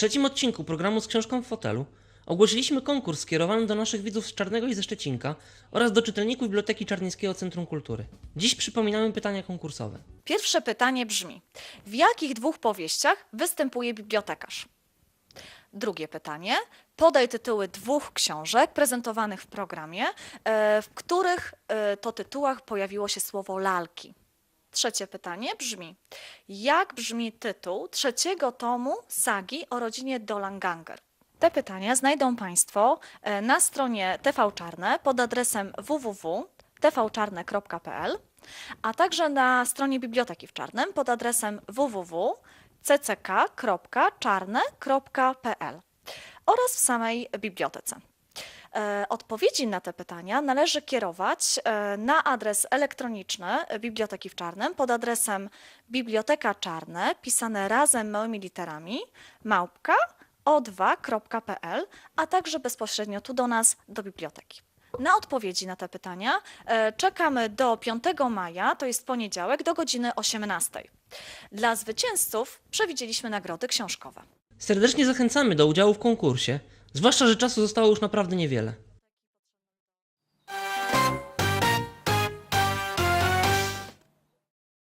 trzecim odcinku programu z książką w fotelu ogłosiliśmy konkurs skierowany do naszych widzów z Czarnego i ze Szczecinka oraz do czytelników Biblioteki Czarnieckiego Centrum Kultury. Dziś przypominamy pytania konkursowe. Pierwsze pytanie brzmi: w jakich dwóch powieściach występuje bibliotekarz? Drugie pytanie: podaj tytuły dwóch książek prezentowanych w programie, e, w których e, to tytułach pojawiło się słowo lalki. Trzecie pytanie brzmi: jak brzmi tytuł trzeciego tomu sagi o rodzinie Dolanganger? Te pytania znajdą Państwo e, na stronie TV Czarne pod adresem www.tvczarne.pl, a także na stronie Biblioteki w Czarnem pod adresem www.cck.czarne.pl oraz w samej bibliotece. E, Odpowiedzi na te pytania należy kierować e, na adres elektroniczny Biblioteki w Czarnym pod adresem biblioteka czarne pisane razem małymi literami małpka o2.pl, a także bezpośrednio tu do nas, do biblioteki. Na odpowiedzi na te pytania e, czekamy do 5 maja, to jest poniedziałek, do godziny 18. Dla zwycięzców przewidzieliśmy nagrody książkowe. Serdecznie zachęcamy do udziału w konkursie, zwłaszcza, że czasu zostało już naprawdę niewiele.